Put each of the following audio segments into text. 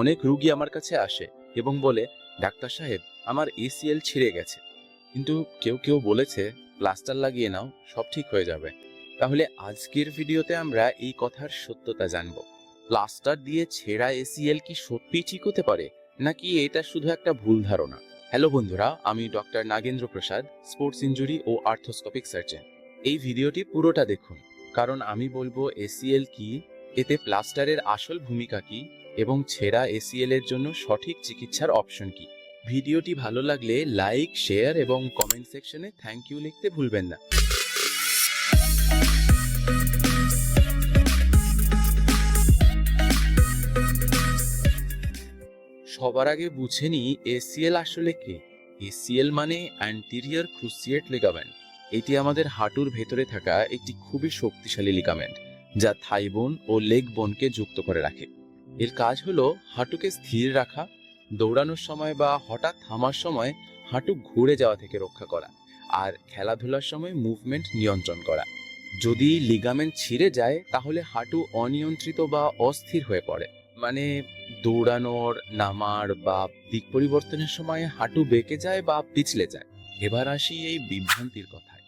অনেক রুগী আমার কাছে আসে এবং বলে, ডাক্তার সাহেব, আমার এসিএল ছিঁড়ে গেছে। কিন্তু কেউ কেউ বলেছে, প্লাস্টার লাগিয়ে নাও, সব ঠিক হয়ে যাবে। তাহলে আজকের ভিডিওতে আমরা এই কথার সত্যতা জানব। প্লাস্টার দিয়ে ছেঁড়া এসিএল কি সত্যি ঠিক হতে পারে? নাকি এটা শুধু একটা ভুল ধারণা? হ্যালো বন্ধুরা, আমি doctor Nagendra Prasad, sports injury ও আর্থোস্কোপিক সার্জন। এই ভিডিওটি পুরোটা দেখুন, কারণ আমি বলব এসিএল কি? এতে প্লাস্টারের আসল ভূমিকা কি? এবং ছেঁড়া এসিএল এর জন্য সঠিক চিকিৎসার অপশন কি? ভিডিওটি ভালো লাগলে লাইক শেয়ার এবং কমেন্ট সেকশনে থ্যাংক ইউ লিখতে ভুলবেন না। সবার আগে বুঝে নি এসিএল আসলে কে? এসিএল মানে অ্যান্টিরিয়র ক্রুসিয়েট লিগামেন্ট এটি আমাদের হাঁটুর ভেতরে থাকা একটি খুবই শক্তিশালী লিগামেন্ট যা থাই বোন ও লেগ বোনকে যুক্ত করে রাখে। এর কাজ হলো হাঁটুকে স্থির রাখা, দৌড়ানোর সময় বা হঠাৎ থামার সময় হাঁটু ঘুরে যাওয়া থেকে রক্ষা করা আর খেলাধুলার সময় মুভমেন্ট নিয়ন্ত্রণ করা। যদি লিগামেন্ট ছিঁড়ে যায়, তাহলে হাঁটু অনিয়ন্ত্রিত বা অস্থির হয়ে পড়ে। মানে দৌড়ানোর, নামার বা দিক পরিবর্তনের সময় হাঁটু বেঁকে যায় বা পিছলে যায়। এবার আসি এই বিভ্রান্তির কথায়।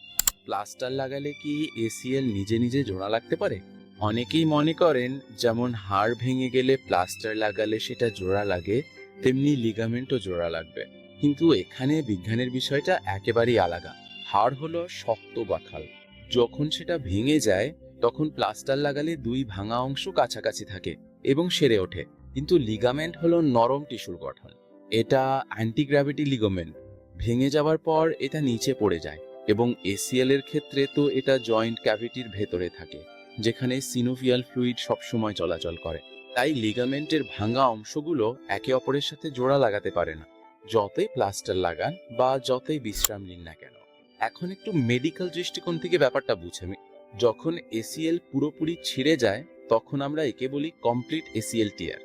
প্লাস্টার লাগালে কি এসিএল নিজে নিজে জোড়া লাগতে পারে? অনেকেই মনে করেন, যেমন হাড় ভেঙে গেলে প্লাস্টার লাগালে সেটা জোড়া লাগে, তেমনি লিগামেন্টও জোড়া লাগবে। কিন্তু এখানে বিজ্ঞানের বিষয়টা একেবারেই আলাদা। হাড় হলো শক্ত বাখাল। যখন সেটা ভেঙে যায়, তখন প্লাস্টার লাগালে দুই ভাঙা অংশ কাছাকাছি থাকে এবং সেরে ওঠে। কিন্তু লিগামেন্ট হলো নরম টিস্যুর গঠন। এটা অ্যান্টিগ্র্যাভিটি লিগামেন্ট ভেঙে যাওয়ার পর এটা নিচে পড়ে যায় এবং এসিএল এর ক্ষেত্রে তো এটা জয়েন্ট ক্যাভিটির ভেতরে থাকে। যেখানে সিনোভিয়াল ফ্লুইড সবসময় চলাচল করে। তাই লিগামেন্টের ভাঙা অংশগুলো একে অপরের সাথে জোড়া লাগাতে পারে না। যতই প্লাস্টার লাগান বা যতই বিশ্রাম নিন না কেন। এখন একটু মেডিকেল দৃষ্টিকোণ থেকে ব্যাপারটা বুঝে নি যখন এসিএল পুরোপুরি ছিঁড়ে যায়, তখন আমরা একে বলি কমপ্লিট এসিএল টিয়ার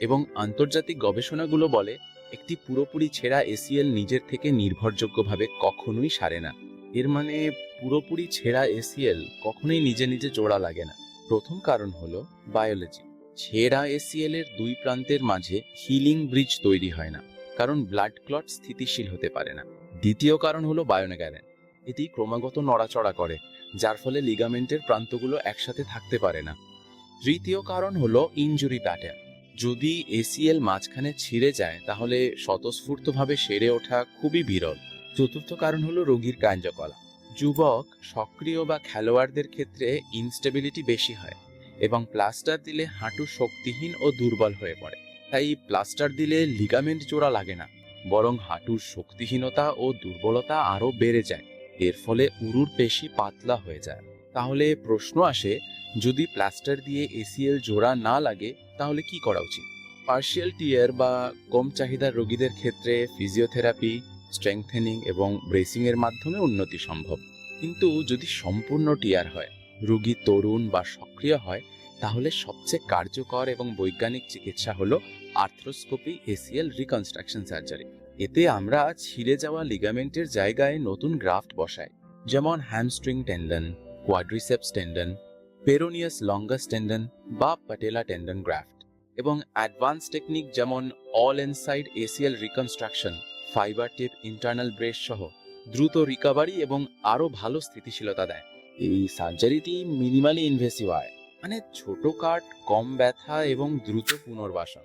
এবং আন্তর্জাতিক গবেষণাগুলো বলে, একটি পুরোপুরি ছেঁড়া এসিএল নিজের থেকে নির্ভরযোগ্যভাবে কখনোই সারে না। এর মানে পুরোপুরি ছেঁড়া এসিএল কখনোই নিজে নিজে জোড়া লাগে না। প্রথম কারণ হলো বায়োলজি। ছেঁড়া এসিএল এর দুই প্রান্তের মাঝে হিলিং ব্রিজ তৈরি হয় না, কারণ ব্লাড ক্লট স্থিতিশীল হতে পারে না। দ্বিতীয় কারণ হলো বায়োনেগ্যারেন এটি ক্রমাগত নড়াচড়া করে, যার ফলে লিগামেন্টের প্রান্তগুলো একসাথে থাকতে পারে না। তৃতীয় কারণ হলো ইনজুরি প্যাটার্ন। যদি এসিএল মাঝখানে ছিঁড়ে যায়, তাহলে স্বতঃস্ফূর্তভাবে সেরে ওঠা খুবই বিরল। চতুর্থ কারণ হলো রোগীর কার্যকলাপ যুবক সক্রিয় বা খেলোয়াড়দের ক্ষেত্রে ইনস্টেবিলিটি বেশি হয় এবং প্লাস্টার দিলে হাঁটু শক্তিহীন ও দুর্বল হয়ে পড়ে। তাই প্লাস্টার দিলে লিগামেন্ট জোড়া লাগে না, বরং হাঁটুর শক্তিহীনতা ও দুর্বলতা আরও বেড়ে যায়। এর ফলে উরুর পেশি পাতলা হয়ে যায়। তাহলে প্রশ্ন আসে, যদি প্লাস্টার দিয়ে এসিএল জোড়া না লাগে, তাহলে কি করা উচিত? পার্শিয়াল টিয়ার বা কম চাহিদার রোগীদের ক্ষেত্রে ফিজিওথেরাপি স্ট্রেংথেনিং এবং ব্রেসিংয়ের মাধ্যমে উন্নতি সম্ভব। কিন্তু যদি সম্পূর্ণ টিয়ার হয়, রোগী তরুণ বা সক্রিয় হয়, তাহলে সবচেয়ে কার্যকর এবং বৈজ্ঞানিক চিকিৎসা হলো আর্থ্রোস্কোপি এসিএল রিকনস্ট্রাকশন সার্জারি এতে আমরা ছিঁড়ে যাওয়া লিগামেন্টের জায়গায় নতুন গ্রাফট বসাই, যেমন hamstring tendon quadriceps tendon peroneus longus tendon বা প্যাটেলা টেন্ডন গ্রাফট এবং অ্যাডভান্স টেকনিক যেমন all inside ACL reconstruction fibre tip, internal brace সহ দ্রুত রিকভারি এবং আরও ভালো স্থিতিশীলতা দেয়। এই সার্জারিটি মিনিমালি ইনভেসিভ হয়। মানে ছোট কাট কম ব্যথা এবং দ্রুত পুনর্বাসন।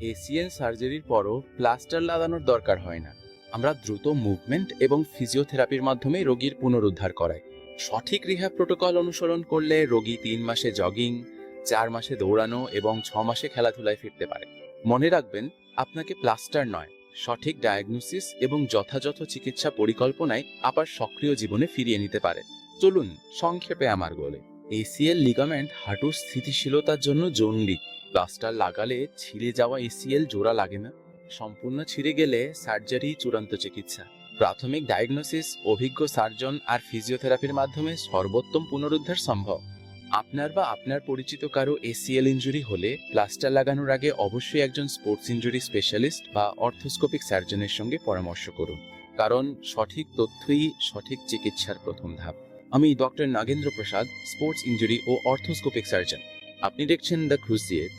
এসিএন সার্জারির পরও প্লাস্টার লাগানোর দরকার হয় না। আমরা দ্রুত মুভমেন্ট এবং ফিজিওথেরাপির মাধ্যমে রোগীর পুনরুদ্ধার করাই। সঠিক রিহ্যাব প্রোটোকল অনুসরণ করলে রোগী তিন মাসে জগিং, চার মাসে দৌড়ানো এবং ছ মাসে খেলাধুলায় ফিরতে পারে। মনে রাখবেন, আপনাকে প্লাস্টার নয় সঠিক ডায়াগনোসিস এবং যথাযথ চিকিৎসা পরিকল্পনায় আবার সক্রিয় জীবনে ফিরিয়ে নিতে পারে। চলুন, সংক্ষেপে আমার বলে এসিএল লিগামেন্ট হাঁটুর স্থিতিশীলতার জন্য জরুরি। প্লাস্টার লাগালে ছিঁড়ে যাওয়া এসিএল জোড়া লাগে না। সম্পূর্ণ ছিঁড়ে গেলে সার্জারি, চূড়ান্ত চিকিৎসা। প্রাথমিক ডায়াগনোসিস অভিজ্ঞ সার্জন আর ফিজিওথেরাপির মাধ্যমে সর্বোত্তম পুনরুদ্ধার সম্ভব। আপনার বা আপনার পরিচিত কারও এসিএল ইঞ্জুরি হলে প্লাস্টার লাগানোর আগে অবশ্যই একজন স্পোর্টস ইঞ্জুরি স্পেশালিস্ট বা অর্থোস্কোপিক সার্জনের সঙ্গে পরামর্শ করুন। কারণ সঠিক তথ্যই সঠিক চিকিৎসার প্রথম ধাপ। আমি doctor Nagendra Prasad sports injury ও অর্থোস্কোপিক সার্জন আপনি দেখছেন দ্য ক্রুসিয়েট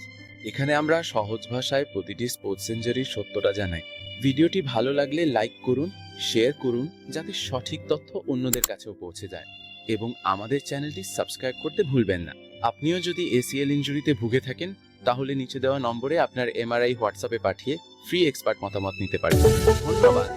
এখানে আমরা সহজ ভাষায় প্রতিটি স্পোর্টস ইঞ্জারির সত্যটা জানাই। ভিডিওটি ভালো লাগলে লাইক করুন শেয়ার করুন, যাতে সঠিক তথ্য অন্যদের কাছেও পৌঁছে যায়। এবং আমাদের চ্যানেলটি সাবস্ক্রাইব করতে ভুলবেন না। আপনিও যদি এসিএল ইঞ্জুরিতে ভুগে থাকেন, তাহলে নিচে দেওয়া নম্বরে আপনার এমআরআই হোয়াটসঅ্যাপে পাঠিয়ে ফ্রি এক্সপার্ট মতামত নিতে পারেন। ধন্যবাদ।